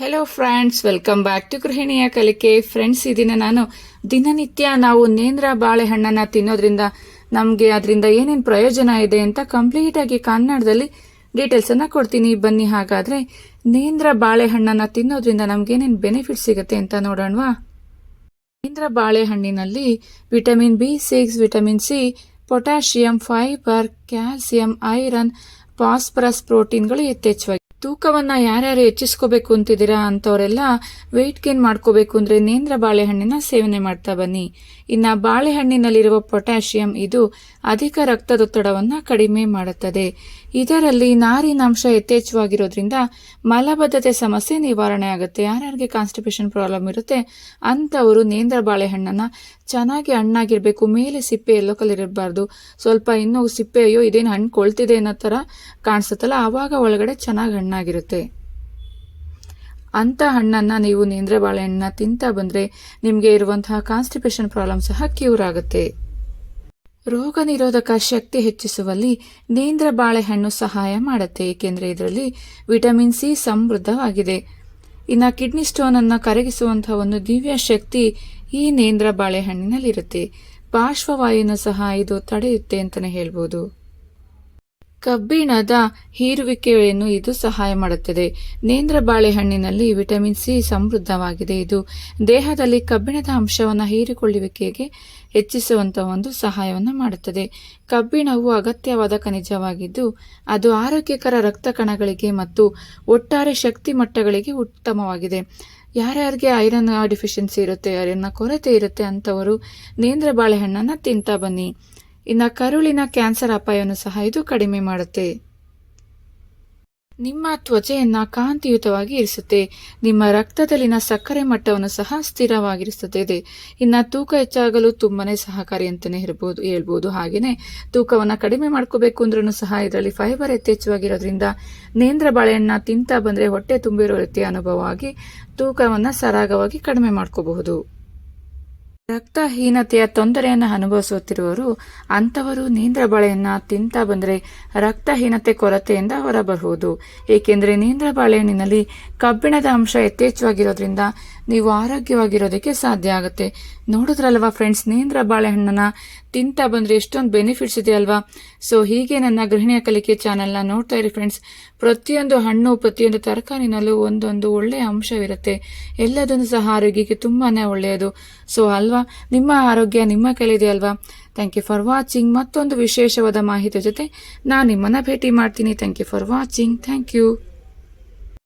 Hello friends welcome back to ಗೃಹಿಣಿಯ ಕಲಿಕೆ friends ಈ ದಿನ ನಾನು ದಿನನಿತ್ಯ ನಾವು ನೇಂದ್ರ ಬಾಳೆಹಣ್ಣನ್ನು ತಿನ್ನೋದ್ರಿಂದ ನಮಗೆ ಅದರಿಂದ ಏನೇನು ಪ್ರಯೋಜನ ಇದೆ ಅಂತ ಕಂಪ್ಲೀಟ್ ಆಗಿ ಕನ್ನಡದಲ್ಲಿ ಡೀಟೇಲ್ಸ್ ಅನ್ನ ಕೊಡ್ತೀನಿ. ಬನ್ನಿ ಹಾಗಾದ್ರೆ ನೇಂದ್ರ ಬಾಳೆಹಣ್ಣನ್ನು ತಿನ್ನೋದ್ರಿಂದ ನಮ್ಗೆ ಏನೇನು ಬೆನಿಫಿಟ್ ಸಿಗುತ್ತೆ ಅಂತ ನೋಡೋಣವಾ? ನೇಂದ್ರ ಬಾಳೆಹಣ್ಣಿನಲ್ಲಿ vitamin B six vitamin C potassium fibre calcium iron phosphorus ಪ್ರೋಟೀನ್ಗಳು ಯಥೇಚ್ಛವಾಗಿ ತೂಕವನ್ನ ಯಾರ್ಯಾರು ಹೆಚ್ಚಿಸ್ಕೋಬೇಕು ಅಂತಿದ್ದೀರಾ ಅಂತವರೆಲ್ಲ ವೆಯ್ಟ್ ಗೇನ್ ಮಾಡ್ಕೋಬೇಕು ಅಂದ್ರೆ ನೇಂದ್ರ ಬಾಳೆಹಣ್ಣಿನ ಸೇವನೆ ಮಾಡ್ತಾ ಬನ್ನಿ. ಇನ್ನ ಬಾಳೆಹಣ್ಣಿನಲ್ಲಿರುವ ಪೊಟ್ಯಾಷಿಯಂ ಇದು ಅಧಿಕ ರಕ್ತದೊತ್ತಡವನ್ನ ಕಡಿಮೆ ಮಾಡುತ್ತದೆ. ಇದರಲ್ಲಿ ನಾರಿನಾಂಶ ಯಥೇಚ್ಛವಾಗಿರೋದ್ರಿಂದ ಮಲಬದ್ಧತೆ ಸಮಸ್ಯೆ ನಿವಾರಣೆ ಆಗುತ್ತೆ. ಯಾರ್ಯಾರಿಗೆ ಕಾನ್ಸ್ಟಿಪೇಷನ್ ಪ್ರಾಬ್ಲಮ್ ಇರುತ್ತೆ ಅಂಥವರು ನೇಂದ್ರ ಬಾಳೆಹಣ್ಣನ್ನ ಚೆನ್ನಾಗಿ ಹಣ್ಣಾಗಿರ್ಬೇಕು, ಮೇಲೆ ಸಿಪ್ಪೆ ಎಲ್ಲೋ ಕಲರ್ ಇರಬಾರ್ದು ಸ್ವಲ್ಪ ಇನ್ನೂ ಸಿಪ್ಪೆ ಅಯ್ಯೋ, ಇದೇನು ಹಣ್ಣು ಕೊಳ್ತಿದೆ ಅನ್ನೋ ಥರ ಕಾಣಿಸುತ್ತಲ್ಲ, ಆವಾಗ ಒಳಗಡೆ ಚೆನ್ನಾಗಿ ಹಣ್ಣಾಗಿರುತ್ತೆ. ಅಂಥ ಹಣ್ಣನ್ನು ನೀವು ನೇಂದ್ರ ಬಾಳೆಹಣ್ಣನ್ನ ತಿಂತಾ ಬಂದರೆ ನಿಮಗೆ ಇರುವಂತಹ ಕಾನ್ಸ್ಟಿಪೇಷನ್ ಪ್ರಾಬ್ಲಮ್ ಸಹ ಕ್ಯೂರ್ ಆಗುತ್ತೆ. ರೋಗ ನಿರೋಧಕ ಶಕ್ತಿ ಹೆಚ್ಚಿಸುವಲ್ಲಿ ನೇಂದ್ರ ಬಾಳೆಹಣ್ಣು ಸಹಾಯ ಮಾಡುತ್ತೆ, ಏಕೆಂದರೆ ಇದರಲ್ಲಿ ವಿಟಮಿನ್ ಸಿ ಸಮೃದ್ಧವಾಗಿದೆ. ಇನ್ನು ಕಿಡ್ನಿ ಸ್ಟೋನ್ ಕರಗಿಸುವಂಥ ಕರಗಿಸುವಂತಹ ಒಂದು ದಿವ್ಯ ಶಕ್ತಿ ಈ ನೇಂದ್ರ ಬಾಳೆಹಣ್ಣಿನಲ್ಲಿರುತ್ತೆ. ಪಾರ್ಶ್ವವಾಯುನ ಸಹ ಇದು ತಡೆಯುತ್ತೆ ಅಂತಲೇ ಹೇಳ್ಬೋದು. ಕಬ್ಬಿಣದ ಹೀರುವಿಕೆಯನ್ನು ಇದು ಸಹಾಯ ಮಾಡುತ್ತದೆ. ನೇಂದ್ರ ಬಾಳೆಹಣ್ಣಿನಲ್ಲಿ ವಿಟಮಿನ್ ಸಿ ಸಮೃದ್ಧವಾಗಿದೆ. ಇದು ದೇಹದಲ್ಲಿ ಕಬ್ಬಿಣದ ಅಂಶವನ್ನು ಹೀರಿಕೊಳ್ಳುವಿಕೆಗೆ ಹೆಚ್ಚಿಸುವಂಥ ಒಂದು ಸಹಾಯವನ್ನು ಮಾಡುತ್ತದೆ. ಕಬ್ಬಿಣವು ಅಗತ್ಯವಾದ ಖನಿಜವಾಗಿದ್ದು, ಅದು ಆರೋಗ್ಯಕರ ರಕ್ತ ಕಣಗಳಿಗೆ ಮತ್ತು ಒಟ್ಟಾರೆ ಶಕ್ತಿ ಮಟ್ಟಗಳಿಗೆ ಉತ್ತಮವಾಗಿದೆ. ಯಾರ್ಯಾರಿಗೆ ಐರನ್ ಡಿಫಿಷಿಯನ್ಸಿ ಇರುತ್ತೆ ಐರನ್ನ ಕೊರತೆ ಇರುತ್ತೆ ಅಂತವರು ನೇಂದ್ರ ಬಾಳೆಹಣ್ಣನ್ನು ತಿಂತಾ ಬನ್ನಿ. ಇನ್ನು ಕರುಳಿನ ಕ್ಯಾನ್ಸರ್ ಅಪಾಯವನ್ನು ಸಹ ಇದು ಕಡಿಮೆ ಮಾಡುತ್ತೆ. ನಿಮ್ಮ ತ್ವಚೆಯನ್ನ ಕಾಂತಿಯುತವಾಗಿ ಇರಿಸುತ್ತೆ. ನಿಮ್ಮ ರಕ್ತದಲ್ಲಿನ ಸಕ್ಕರೆ ಮಟ್ಟವನ್ನು ಸಹ ಸ್ಥಿರವಾಗಿರಿಸುತ್ತದೆ. ಇನ್ನ ತೂಕ ಹೆಚ್ಚಾಗಲು ತುಂಬಾನೇ ಸಹಕಾರಿ ಅಂತಾನೆ ಇರಬಹುದು ಹೇಳ್ಬೋದು. ಹಾಗೇನೆ ತೂಕವನ್ನ ಕಡಿಮೆ ಮಾಡ್ಕೋಬೇಕು ಅಂದ್ರೂ ಸಹ ಇದರಲ್ಲಿ ಫೈಬರ್ ಯಥೇಚ್ಛವಾಗಿರೋದ್ರಿಂದ ನೇಂದ್ರ ಬಾಳೆಹಣ್ಣ ತಿಂತಾ ಬಂದ್ರೆ ಹೊಟ್ಟೆ ತುಂಬಿರೋ ರೀತಿಯ ಅನುಭವವಾಗಿ ತೂಕವನ್ನ ಸರಾಗವಾಗಿ ಕಡಿಮೆ ಮಾಡ್ಕೋಬಹುದು. ರಕ್ತಹೀನತೆಯ ತೊಂದರೆಯನ್ನು ಅನುಭವಿಸುತ್ತಿರುವವರು ಅಂಥವರು ನೇಂದ್ರ ಬಾಳೆಯನ್ನ ತಿಂತಾ ಬಂದರೆ ರಕ್ತಹೀನತೆ ಕೊರತೆಯಿಂದ ಹೊರಬರಬಹುದು ಏಕೆಂದರೆ ನೇಂದ್ರ ಬಾಳೆಹಣ್ಣಿನಲ್ಲಿ ಕಬ್ಬಿಣದ ಅಂಶ ಯಥೇಚ್ಛವಾಗಿರೋದ್ರಿಂದ ನೀವು ಆರೋಗ್ಯವಾಗಿರೋದಕ್ಕೆ ಸಾಧ್ಯ ಆಗುತ್ತೆ. ನೋಡಿದ್ರಲ್ವಾ ಫ್ರೆಂಡ್ಸ್ ನೀಂದ್ರ ಬಾಳೆಹಣ್ಣನ್ನ ತಿಂತಾ ಬಂದರೆ ಎಷ್ಟೊಂದು ಬೆನಿಫಿಟ್ಸ್ ಇದೆ ಅಲ್ವಾ? ಸೊ ಹೀಗೆ ನನ್ನ ಗೃಹಿಣಿಯ ಕಲಿಕೆ ಚಾನೆಲ್ನ ನೋಡ್ತಾ ಇರಿ ಫ್ರೆಂಡ್ಸ್ ಪ್ರತಿಯೊಂದು ಹಣ್ಣು, ಪ್ರತಿಯೊಂದು ತರಕಾರಿನಲ್ಲೂ ಒಂದೊಂದು ಒಳ್ಳೆಯ ಅಂಶವಿರುತ್ತೆ. ಎಲ್ಲದನ್ನು ಸಹ ಆರೋಗ್ಯಕ್ಕೆ ತುಂಬಾ ಒಳ್ಳೆಯದು. ಸೊ ಅಲ್ವಾ? ನಿಮ್ಮ ಆರೋಗ್ಯ ನಿಮ್ಮ ಕೈಲಿದೆ ಅಲ್ವಾ? ಥ್ಯಾಂಕ್ ಯು ಫಾರ್ ವಾಚಿಂಗ್ ಮತ್ತೊಂದು ವಿಶೇಷವಾದ ಮಾಹಿತಿ ಜೊತೆ ನಾನು ನಿಮ್ಮನ್ನ ಭೇಟಿ ಮಾಡ್ತೀನಿ. Thank you for watching thank you